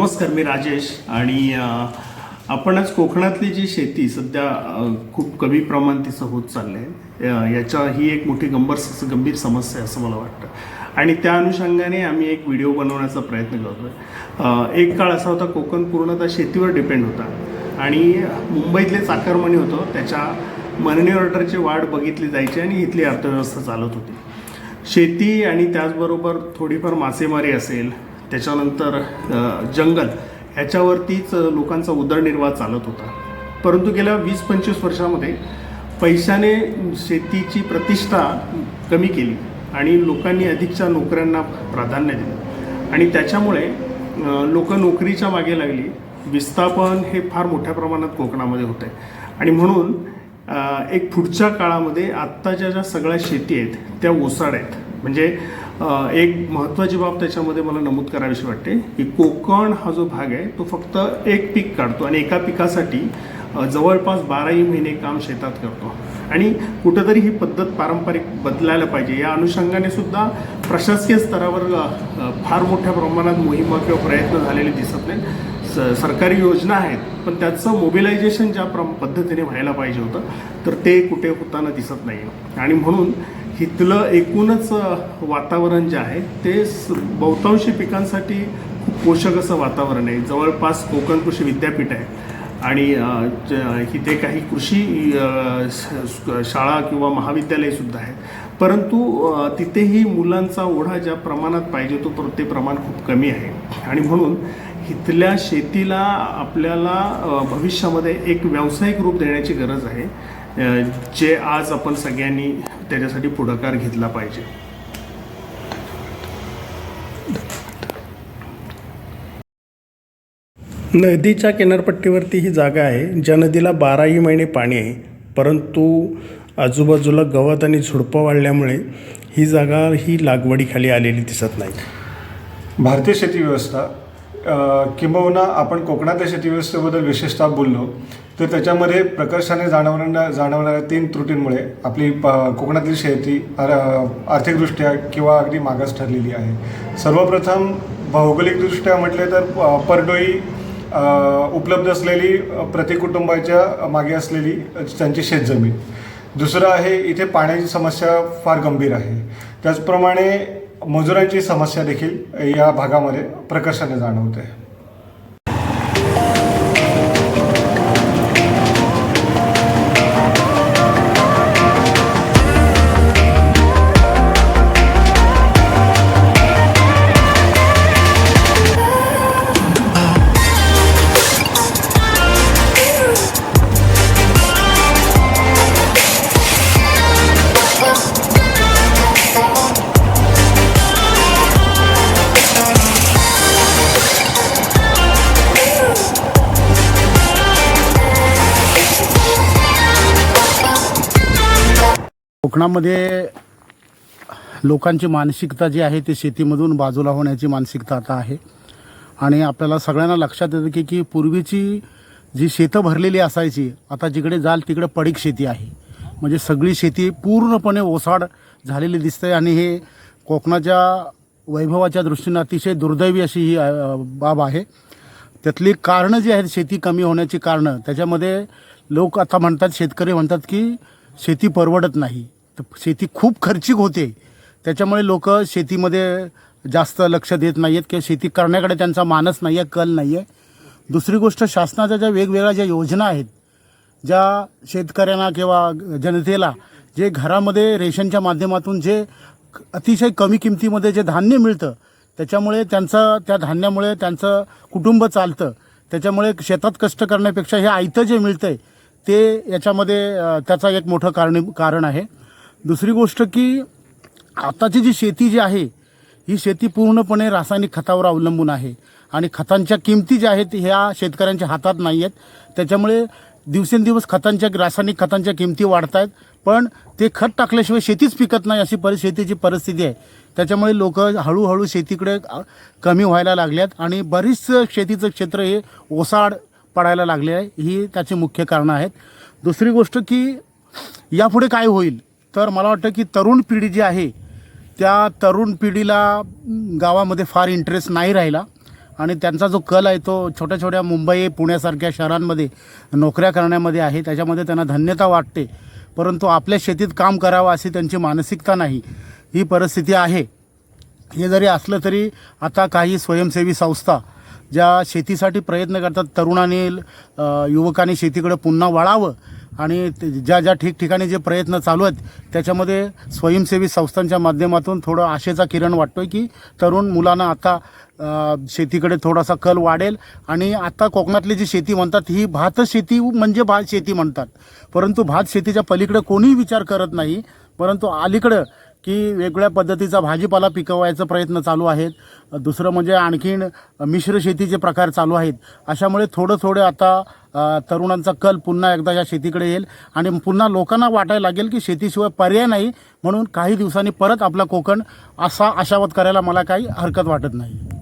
नमस्कार मी राजेश आणि आपण आज कोकणातली जी शेती सध्या खूप कमी प्रमाण तिचं होत चाललं आहे याच्या ही एक मोठी गंभीर गंभीर समस्या आहे असं मला वाटतं. आणि त्या अनुषंगाने आम्ही एक व्हिडिओ बनवण्याचा प्रयत्न करतो आहे एक काळ असा होता कोकण पूर्णतः शेतीवर डिपेंड होता. आणि मुंबईतले चाकरमणी होतं त्याच्या मनी ऑर्डरची वाढ बघितली जायची आणि इथली अर्थव्यवस्था चालत होती. शेती आणि त्याचबरोबर थोडीफार मासेमारी असेल त्याच्यानंतर जंगल. ह्याच्यावरतीच लोकांचा उदरनिर्वाह चालत होता. परंतु गेल्या वीस पंचवीस वर्षामध्ये पैशाने शेतीची प्रतिष्ठा कमी केली आणि लोकांनी अधिकच्या नोकऱ्यांना प्राधान्य दिलं. आणि त्याच्यामुळे लोक नोकरीच्या मागे लागली. विस्थापन हे फार मोठ्या प्रमाणात कोकणामध्ये होत आहे आणि म्हणून एक पुढच्या काळामध्ये आत्ताच्या ज्या सगळ्या शेती आहेत त्या ओसाड आहेत. म्हणजे एक महत्त्वाची बाब त्याच्यामध्ये मला नमूद करावीशी वाटते की कोकण हा जो भाग आहे तो फक्त एक पीक काढतो आणि एका पिकासाठी जवळपास बाराही महिने काम शेतात करतो. आणि कुठंतरी ही पद्धत पारंपरिक बदलायला पाहिजे. या अनुषंगाने सुद्धा प्रशासकीय स्तरावर फार मोठ्या प्रमाणात मोहिमा किंवा प्रयत्न झालेले दिसत नाही स सरकारी योजना आहेत पण त्याचं मोबिलायझेशन ज्या प्र पद्धतीने व्हायला पाहिजे होतं तर ते कुठे होताना दिसत नाही आणि म्हणून इथलं एकूणच वातावरण जे आहे ते बहुतांशी पिकांसाठी खूप पोषक असं वातावरण आहे. जवळपास कोकण कृषी विद्यापीठ आहे. आणि इथे काही कृषी श- शाळा किंवा महाविद्यालयसुद्धा आहेत परंतु तिथेही मुलांचा ओढा ज्या प्रमाणात पाहिजे तो पर- ते प्रमाण खूप कमी आहे. आणि म्हणून इथल्या शेतीला आपल्याला भविष्यामध्ये एक व्यावसायिक रूप देण्याची गरज आहे. जे आज आपण सगळ्यांनी त्याच्यासाठी पुढाकार घेतला पाहिजे. नदीच्या किनारपट्टीवरती ही जागा आहे ज्या नदीला बाराही महिने पाणी आहे परंतु आजूबाजूला गवत आणि झुडपं वाढल्यामुळे ही जागा ही लागवडीखाली आलेली दिसत नाही. भारतीय शेती व्यवस्था किंबहुना आपण कोकणातल्या शेती व्यवस्थेबद्दल विशेषतः बोललो. तर त्याच्यामध्ये प्रकर्षाने जाणवणाऱ्या जाणवणाऱ्या तीन त्रुटींमुळे आपली प कोकणातली शेती आर्थिकदृष्ट्या किंवा अगदी मागास ठरलेली आहे. सर्वप्रथम भौगोलिकदृष्ट्या म्हटले तर परडोई उपलब्ध असलेली प्रतिकुटुंबाच्या प्रति कुटुंबाच्या मागे असलेली त्यांची शेतजमीन. दुसरं आहे इथे पाण्याची समस्या फार गंभीर आहे. त्याचप्रमाणे मजुरांची समस्या देखील या भागामध्ये प्रकर्षाने जाणवते. कोकणामध्ये लोकांची मानसिकता जी आहे ती शेतीमधून बाजूला होण्याची मानसिकता आता आहे. आणि आपल्याला सगळ्यांना लक्षात येतं की की पूर्वीची जी शेतं भरलेली असायची आता जिकडे जाल तिकडे पडीक शेती आहे. म्हणजे सगळी शेती पूर्णपणे ओसाड झालेली दिसते आणि हे कोकणाच्या वैभवाच्या दृष्टीनं अतिशय दुर्दैवी अशी ही बाब आहे. त्यातली कारणं जी आहेत शेती कमी होण्याची कारणं त्याच्यामध्ये लोक आता म्हणतात शेतकरी म्हणतात की शेती परवडत नाही. तर शेती खूप खर्चिक होते. त्याच्यामुळे लोक शेतीमध्ये जास्त लक्ष देत नाही आहेत किंवा शेती करण्याकडे त्यांचा मानस नाही आहे कल नाही आहे दुसरी गोष्ट शासनाच्या ज्या वेगवेगळ्या ज्या योजना आहेत ज्या शेतकऱ्यांना किंवा जनतेला जे घरामध्ये रेशनच्या माध्यमातून जे अतिशय कमी किमतीमध्ये जे धान्य मिळतं त्याच्यामुळे त्यांचं त्या धान्यामुळे त्यांचं कुटुंब चालतं. त्याच्यामुळे शेतात कष्ट करण्यापेक्षा हे आयतं जे मिळतं आहे ते याच्यामध्ये त्याचा एक मोठं कारण कारण आहे. दुसरी गोष्ट की आताची जी शेती जी आहे ही शेती पूर्णपणे रासायनिक खतावर अवलंबून आहे. आणि खतांच्या किमती ज्या आहेत ह्या शेतकऱ्यांच्या हातात नाही आहेत त्याच्यामुळे दिवसेंदिवस खतांच्या रासायनिक खतांच्या किमती वाढत आहेत पण ते खत टाकल्याशिवाय शेतीच पिकत नाही अशी परिस्थितीची परिस्थिती आहे. त्याच्यामुळे लोक हळूहळू शेतीकडे कमी व्हायला लागल्यात. आणि बरीच शेतीचं क्षेत्र हे ओसाड पडायला लागले आहे. ही त्याची मुख्य कारणं आहेत. दुसरी गोष्ट की यापुढे काय होईल? तर मला वाटतं की तरुण पिढी जी आहे त्या तरुण पिढीला गावामध्ये फार इंटरेस्ट नाही राहिला. आणि त्यांचा जो कल आहे तो छोट्या छोट्या मुंबई पुण्यासारख्या शहरांमध्ये नोकऱ्या करण्यामध्ये आहे. त्याच्यामध्ये त्यांना धन्यता वाटते. परंतु आपल्या शेतीत काम करावं अशी त्यांची मानसिकता नाही. ही परिस्थिती आहे. हे जरी असलं तरी आता काही स्वयंसेवी संस्था ज्या शेतीसाठी प्रयत्न करतात तरुणांनी युवकांनी शेतीकडे पुन्हा वळावं आणि ज्या ज्या ठिकठिकाणी जे प्रयत्न चालू आहेत त्याच्यामध्ये स्वयंसेवी संस्थांच्या माध्यमातून थोडं आशेचा किरण वाटतोय की तरुण मुलांना आता शेतीकडे थोडासा कल वाढेल आणि आता कोकणातली जी शेती म्हणतात ही भात शेती म्हणजे भात शेती म्हणतात. परंतु भात शेतीच्या पलीकडे कोणीही विचार करत नाही परंतु अलीकडं की वेगवेगळ्या पद्धतीचा भाजीपाला पिकवायचा प्रयत्न चालू आहेत. दुसरं म्हणजे आणखीन मिश्र शेतीचे प्रकार चालू आहेत. अशामुळे थोडं थोडं आता तरुणांचा कल पुन्हा एकदा या शेतीकडे येईल आणि पुन्हा लोकांना वाटायला लागेल की शेतीशिवाय पर्याय नाही म्हणून काही दिवसांनी परत आपला कोकण असा आशावत करायला मला काही हरकत वाटत नाही.